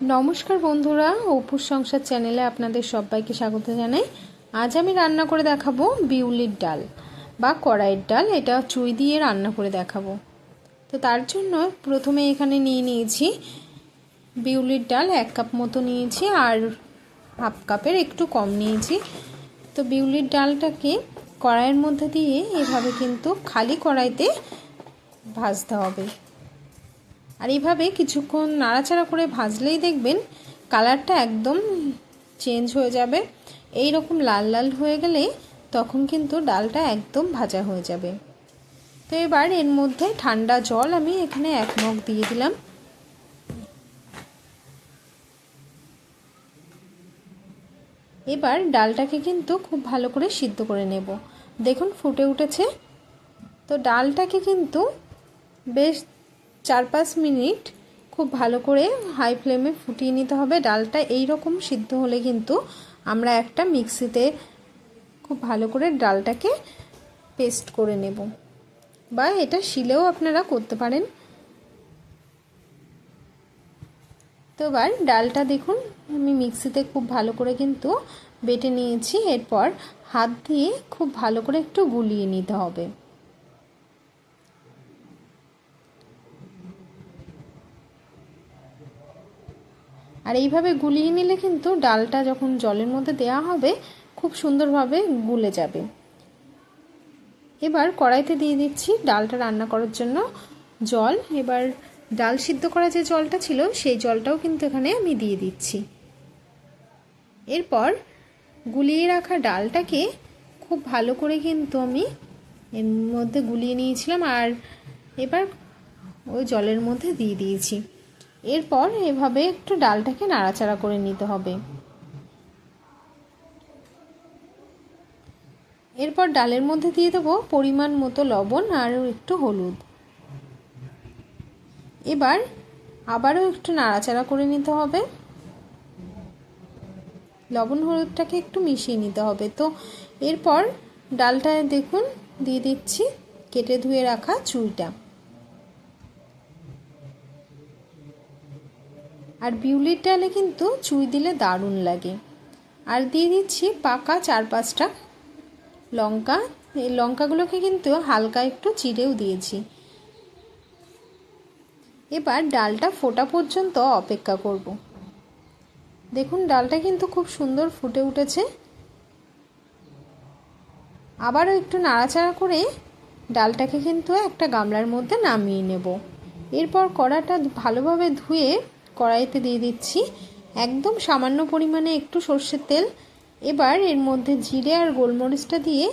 নমস্কার বন্ধুরা, অপুর সংসার চ্যানেলে আপনাদের সবাইকে স্বাগত জানাই। আজ আমি রান্না করে দেখাবো বিউলির ডাল বা কড়াইয়ের ডাল, এটা চুই দিয়ে রান্না করে দেখাবো। তো তার জন্য প্রথমে এখানে নিয়ে নিয়েছি বিউলির ডাল, এক কাপ মতো নিয়েছি আর হাফ কাপের একটু কম নিয়েছি। তো বিউলির ডালটাকে কড়াইয়ের মধ্যে দিয়ে এভাবে কিন্তু খালি কড়াইতে ভাজতে হবে। আর এইভাবে কিছুক্ষণ নাড়াচাড়া করে ভাজলেই দেখবেন কালারটা একদম চেঞ্জ হয়ে যাবে। এই রকম লাল লাল হয়ে গেলে তখন কিন্তু ডালটা একদম ভাজা হয়ে যাবে। তো এবার এর মধ্যে ঠান্ডা জল আমি এখানে এক মগ দিয়ে দিলাম। এবার ডালটাকে কিন্তু খুব ভালো করে সিদ্ধ করে নেব। দেখুন ফুটে উঠেছে। তো ডালটাকে কিন্তু বেশ চার পাঁচ মিনিট খুব ভালো করে হাই ফ্লেমে ফুটিয়ে নিতে হবে। ডালটা এই রকম সিদ্ধ হলে কিন্তু আমরা একটা মিক্সিতে খুব ভালো করে ডালটাকে পেস্ট করে নেব। বা এটা শিলেও আপনারা করতে পারেন। তো এবার ডালটা দেখুন, আমি মিক্সিতে খুব ভালো করে কিন্তু বেটে নিয়েছি। এরপর হাত দিয়ে খুব ভালো করে একটু গুলিয়ে নিতে হবে। আর এইভাবে গুলিয়ে নিলে কিন্তু ডালটা যখন জলের মধ্যে দেওয়া হবে, খুব সুন্দরভাবে গুলে যাবে। এবার কড়াইতে দিয়ে দিচ্ছি ডালটা রান্না করার জন্য জল। এবার ডাল সিদ্ধ করা যে জলটা ছিল, সেই জলটাও কিন্তু এখানে আমি দিয়ে দিচ্ছি। এরপর গুলিয়ে রাখা ডালটাকে খুব ভালো করে কিন্তু আমি এর মধ্যে গুলিয়ে নিয়েছিলাম আর এবার ওই জলের মধ্যে দিয়ে দিয়েছি। এরপর এভাবে একটু ডালটাকে নাড়াচাড়া করে নিতে হবে। এরপর ডালের মধ্যে দিয়ে দেবো পরিমাণ মতো লবণ আর একটু হলুদ। এবার আবারও একটু নাড়াচাড়া করে নিতে হবে। লবণ হলুদটাকে একটু মিশিয়ে নিতে হবে। তো এরপর ডালটায় দেখুন, দিয়ে দিচ্ছি কেটে ধুয়ে রাখা চুইটা। আর বিউলির ডালে কিন্তু চুই দিলে দারুণ লাগে। আর দিয়ে দিচ্ছি পাকা চার পাঁচটা লঙ্কা। এই লঙ্কাগুলোকে কিন্তু হালকা একটু চিড়েও দিয়েছি। এবার ডালটা ফোটা পর্যন্ত অপেক্ষা করব। দেখুন, ডালটা কিন্তু খুব সুন্দর ফুটে উঠেছে। আবারও একটু নাড়াচাড়া করে ডালটাকে কিন্তু একটা গামলার মধ্যে নামিয়ে নেব। এরপর কড়াটা ভালোভাবে ধুয়ে কড়াইতে দিয়ে দিচ্ছি একদম সামান্য পরিমাণে একটু সর্ষের তেল। এবার এর মধ্যে জিরে আর গোলমরিচটা দিয়ে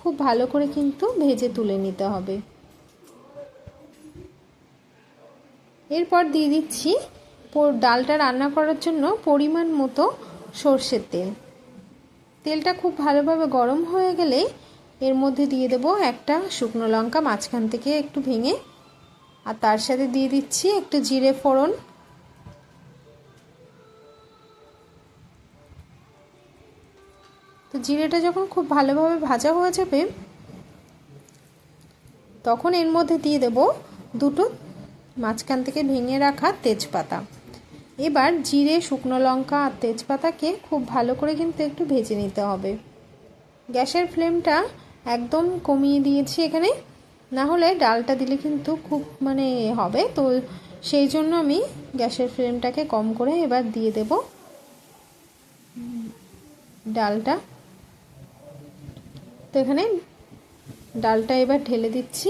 খুব ভালো করে কিন্তু ভেজে তুলে নিতে হবে। এরপর দিয়ে দিচ্ছি ডালটা রান্না করার জন্য পরিমাণ মতো সর্ষের তেল। তেলটা খুব ভালোভাবে গরম হয়ে গেলে এর মধ্যে দিয়ে দেবো একটা শুকনো লঙ্কা মাঝখান থেকে একটু ভেঙে। আর তার সাথে দিয়ে দিচ্ছি একটু জিরে ফোড়ন। তো জিরেটা যখন খুব ভালোভাবে ভাজা হয়ে যাবে, তখন এর মধ্যে দিয়ে দেব দুটো মাঝখান থেকে ভেঙে রাখা তেজপাতা। এবার জিরে, শুকনো লঙ্কা আর তেজপাতাকে খুব ভালো করে কিন্তু একটু ভেজে নিতে হবে। গ্যাসের ফ্লেমটা একদম কমিয়ে দিয়েছি এখানে। না হলে ডালটা দিলে কিন্তু খুব মানে হবে। তো সেই জন্য আমি গ্যাসের ফ্লেমটাকে কম করে এবার দিয়ে দেব। ডালটা। তো এখানে ডালটা এবার ঢেলে দিচ্ছি।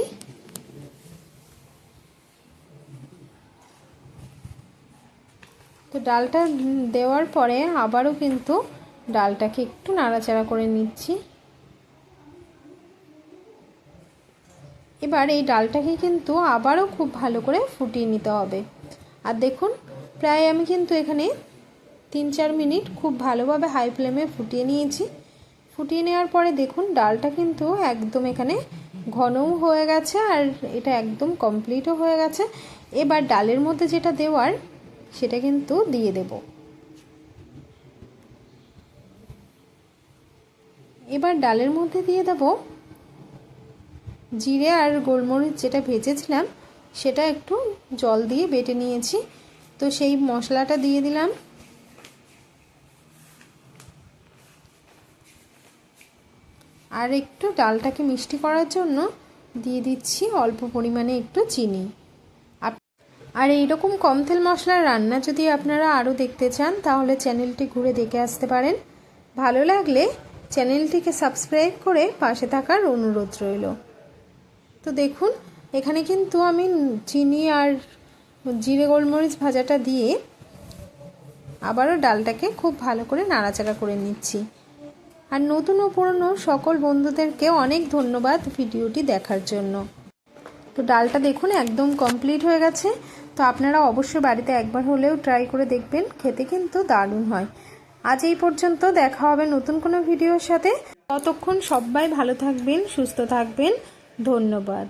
তো ডালটা দেওয়ার পরে আবারও কিন্তু ডালটাকে একটু নাড়াচাড়া করে নিচ্ছি। এবার এই ডালটাকে কিন্তু আবারও খুব ভালো করে ফুটিয়ে নিতে হবে। আর দেখুন, প্রায় আমি কিন্তু এখানে তিন চার মিনিট খুব ভালোভাবে হাই ফ্লেমে ফুটিয়ে নিয়েছি। ফুটিয়ে নেওয়ার পরে দেখুন, ডালটা কিন্তু একদম এখানে ঘনও হয়ে গেছে আর এটা একদম কমপ্লিটও হয়ে গেছে। এবার ডালের মধ্যে যেটা দেওয়ার, সেটা কিন্তু দিয়ে দেব। এবার ডালের মধ্যে দিয়ে দেব জিরে আর গোলমরিচ যেটা ভেজেছিলাম, সেটা একটু জল দিয়ে বেটে নিয়েছি। তো সেই মশলাটা দিয়ে দিলাম। আর একটু ডালটাকে মিষ্টি করার জন্য দিয়ে দিচ্ছি অল্প পরিমাণে একটু চিনি। আর এইরকম কম তেল মশলার রান্না যদি আপনারা আরও দেখতে চান, তাহলে চ্যানেলটি ঘুরে দেখে আসতে পারেন। ভালো লাগলে চ্যানেলটিকে সাবস্ক্রাইব করে পাশে থাকার অনুরোধ রইল। তো দেখুন, এখানে কিন্তু আমি চিনি আর জিরে গোলমরিচ ভাজাটা দিয়ে আবারও ডালটাকে খুব ভালো করে নাড়াচাড়া করে নিচ্ছি। আর নতুন ও পুরনো সকল বন্ধুদেরকে অনেক ধন্যবাদ ভিডিওটি দেখার জন্য। তো ডালটা দেখুন একদম কমপ্লিট হয়ে গেছে। তো আপনারা অবশ্যই বাড়িতে একবার হলেও ট্রাই করে দেখবেন, খেতে কিন্তু দারুণ হয়। আজ এই পর্যন্ত দেখা হবে নতুন কোনো ভিডিওর সাথে। ততক্ষণ সবাই ভালো থাকবেন, সুস্থ থাকবেন। ধন্যবাদ।